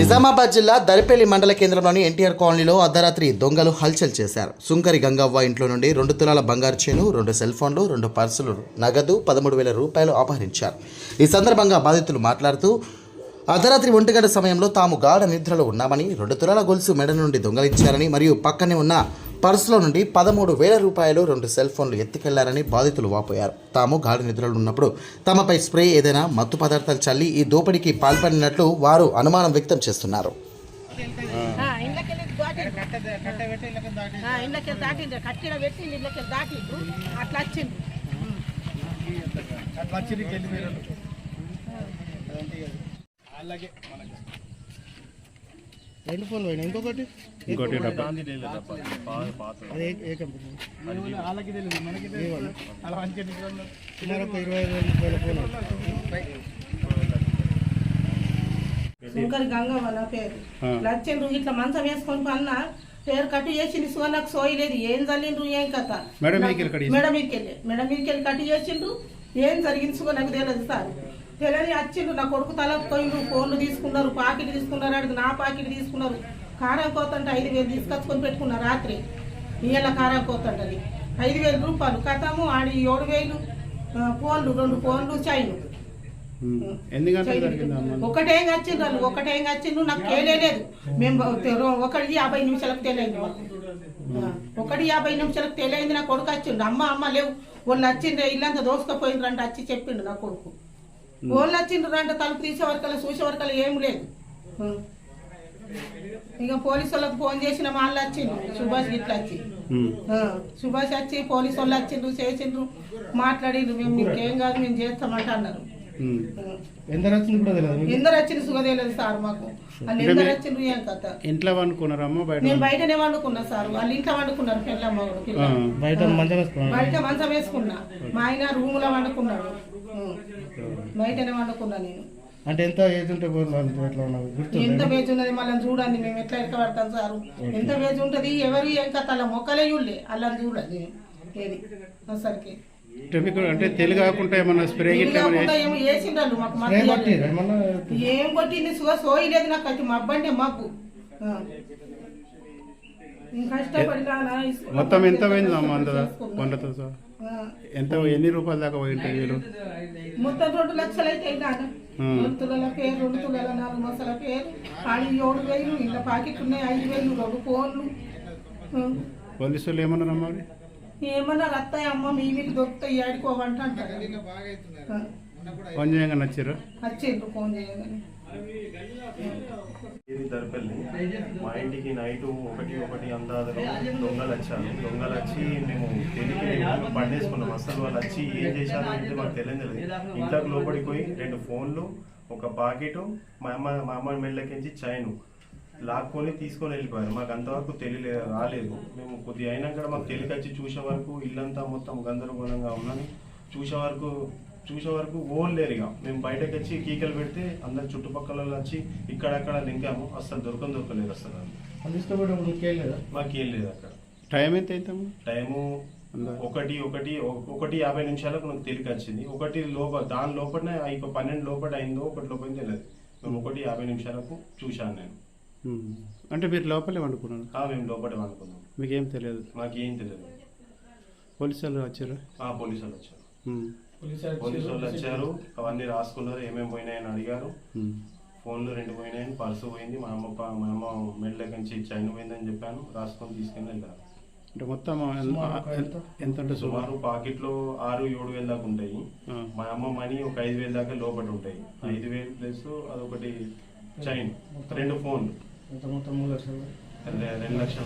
నిజామాబాద్ జిల్లా దరిపల్లి మండల కేంద్రంలోని ఎన్టీఆర్ కాలనీలో అర్ధరాత్రి దొంగలు హల్చల్ చేశారు. సుంకరి గంగవ్వ ఇంట్లో నుండి రెండు తులాల బంగారు చేను రెండు సెల్ ఫోన్లు రెండు పర్సులు నగదు పదమూడు వేల రూపాయలు అపహరించారు. ఈ సందర్భంగా బాధితులు మాట్లాడుతూ అర్ధరాత్రి ఒంటిగంట సమయంలో తాము గాఢ నిద్రలో ఉన్నామని రెండు తులాల గొలుసు మెడ నుండి దొంగలించారని మరియు పక్కనే ఉన్న పర్సులో నుండి పదమూడు వేల రూపాయలు రెండు సెల్ ఫోన్లు ఎత్తుకెళ్ళారని బాధితులు వాపోయారు. తాము గాఢ నిద్రలో ఉన్నప్పుడు తమపై స్ప్రే ఏదైనా మత్తు పదార్థాలు చల్లి ఈ దోపిడీకి పాల్పడినట్లు వారు అనుమానం వ్యక్తం చేస్తున్నారు. ఆ, రెండు ఫోన్లు పోయినా ఇంకొకటి? ఇంకోటి అది ఏ- కంపెనీ. సుమారు ఒక ఇరవై ఐదు వేల శంకర్ గంగవ్వ పేరు. లచ్చిండ్రు ఇట్లా మంచం వేసుకొని పన్న పేరు కట్టు చేసింది సో నాకు సోయలేదు. ఏం చల్లిండ్రు ఏం కథ? మేడం మెడ మీదకి వెళ్ళి మెడ మీదకి వెళ్ళి కట్టు చేసిండ్రు. ఏం జరిగింది సో నాకు తెలియదు సార్. తెలియని వచ్చిండ్రు నా కొడుకు తల పోయిండ్రు ఫోన్లు తీసుకున్నారు పాకెట్ తీసుకున్నారు అడిగి నా పాకెట్ తీసుకున్నారు. కారం కోతంటే ఐదు వేలు తీసుకొచ్చుకొని పెట్టుకున్నారు రాత్రి. ఇయ్యాల కారం కోతంటది ఐదు వేల రూపాయలు. కథము ఆడి ఏడు వేలు ఫోన్లు రెండు ఫోన్లు చైన్. ఎన్ని గంటలకు జరిగింది అమ్మ? ఒకటేం వచ్చిండ్రు వాళ్ళు? ఒకటేం వచ్చిండ్రు? నాకు తేలేదు మేము ఒకటి యాభై నిమిషాలకు ఆ, ఒకటి యాభై నిమిషాలకు తెలియదు నా కొడుకు వచ్చిండు. అమ్మ అమ్మ లేవు. వాళ్ళు వచ్చిండ్రు ఇల్లంతా దోసుకపోయిండ్రు అంటే వచ్చి చెప్పిండు నా కొడుకు. వాళ్ళు వచ్చిండ్రు అంటే తలుపు తీసే వరకల్లా చూసే వరకల్లా ఏం లేదు. ఇక పోలీసు వాళ్ళకి ఫోన్ చేసిన వాళ్ళు వచ్చిండ్రు. సుభాష్ ఇట్లా వచ్చి సుభాష్ వచ్చి పోలీసు వాళ్ళు వచ్చిండ్రు చేసిండ్రు మాట్లాడిండ్రు. మేము మీకేం కాదు మేము చేస్తామంట అన్నారు. ఎంత వచ్చింది కూడా తెలియదు మీకు? ఎందరు వచ్చిన సుగదేలేదు సార్ మాకు. వాళ్ళు ఎందరు వచ్చిండ్రు ఏం కథ ఇంట్లో వండుకున్నారమ్మా బయట? నేను బయటనే వండుకున్నా సార్. వాళ్ళు ఇంట్లో వండుకున్నారు బయట మంచం వేసుకున్నాను బయట మంచం వేసుకున్నా. మా ఆయన రూమ్లో వండుకున్నాడు. బయటనే వండుకున్నా నేను. అంటే ఎంత ఏజ్ ఉంటే ఎట్లా ఎంత ఉన్నది మళ్ళీ చూడండి మేము ఎట్లా ఎక్క పడతాం సార్ ఎంత వేజ్ ఉంటది ఎవరు ఏం కథ అలా మొక్కలే చూడలే. అలా చూడండి ఏది? అసలుకి అంటే మీకు అంటే తెలుగు కాకుండా ఏమన్నా స్ప్రే ఇది గిట్ల ఏమన్నా కాకుండా ఏమో వేసిండ్రు మాకు స్ప్రే మధ్య కొట్టిర్రా ఏమన్నా ఏం కొట్టింది సుగ సోయలేదు నాకు అయితే మబ్బంటే మబ్బు ఆ. నేను కష్టపడినా నా ఇసుక మొత్తం ఎంత పోయింది అమ్మ అంత చేసుకున్నా. వంటతో సహా? ఆ. ఎంత ఎన్ని రూపాయల దాకా పోయింటాయి వీళ్ళు మొత్తం రెండు లక్షలు అయితే. రెండు తులాల పేరు రెండు తులాల నాలుగు మొసల పేరు ఆడి ఏడు వేలు ఇలా పాకెట్ ఉన్నాయి ఐదు వేలు రెండు ఫోన్లు ఆ. పోలీసు వాళ్ళు ఏమన్నారమ్మా మరి ఏమన్నా రత్తాయి అమ్మ మీ మీకు దొరుకుతాయి ఆడుకోవంట అంటారు. ఫోన్ చేయంగా నచ్చారు? వచ్చిండ్రు ఫోన్ చేయగానే ఇది దర్పల్లి మా ఇంటికి నైట్ ఒకటి ఒకటి అందాదలో దొంగలు వచ్చారు. దొంగలు వచ్చి మేము తెలియక పండేసుకున్నాం. అసలు వాళ్ళు వచ్చి ఏం చేశారు అంటే మాకు తెలియదు ఇంట్లోకి లోపలికి పోయి రెండు ఫోన్లు ఒక పాకెట్ మా అమ్మ మా అమ్మ మెళ్ళకించి చైన్. లాక్కొని తీసుకొని వెళ్ళిపోయారు. మాకు అంతవరకు తెలియలే రాలేదు. మేము కొద్దిగా అయినాక మాకు తెలియకొచ్చి చూసే వరకు ఇల్లంతా మొత్తం గందరగోళంగా ఉన్నది చూసే వరకు చూసే వరకు ఓన్ లేరు ఇక. మేము బయటకు వచ్చి కీకలు పెడితే అందరు చుట్టుపక్కల వచ్చి ఇక్కడక్కడ లింకాము. అసలు దొరకని దొరకలేదు అసలు మీకు ఏం లేదా అక్కడ. టైం ఎంత అవుతాము టైము ఒకటి ఒకటి ఒకటి యాభై నిమిషాలకు నాకు తెలికి వచ్చింది ఒకటి లోపల దాని లోపలనే ఇక పన్నెండు లోపల అయిందో ఒకటి లోపల తెలియదు. మేము ఒకటి యాభై నిమిషాలకు చూశాను నేను. అంటే మీరు లోపలే వండుకున్నారు? మేము లోపల అనుకున్నాం మీకేం తెలియదు? మాకేం తెలియదు. పోలీసు వాళ్ళు వచ్చారు? ఆ పోలీసు వాళ్ళు వచ్చారు. పోలీసు వాళ్ళు వచ్చారు అవన్నీ రాసుకున్నారు ఏమేమి పోయినాయని అడిగారు. ఫోన్లు రెండు పోయినాయని పర్సు పోయింది మా అమ్మ మా అమ్మ మెడలోకి నుంచి చైన్ పోయిందని చెప్పాను రాసుకొని తీసుకుని వెళ్ళారు అంటే మొత్తం ఎంత- ఉంటుంది సుమారు? పాకెట్లో ఆరు ఏడు వేల దాకా ఉంటాయి. మా అమ్మ మనీ ఒక ఐదు వేల దాకా లోపల ఉంటాయి. ఐదు వేలు ప్లస్ అదొకటి చైన్ రెండు ఫోన్లు. ఎంత మొత్తం మూడు లక్షలు. రెండు లక్షల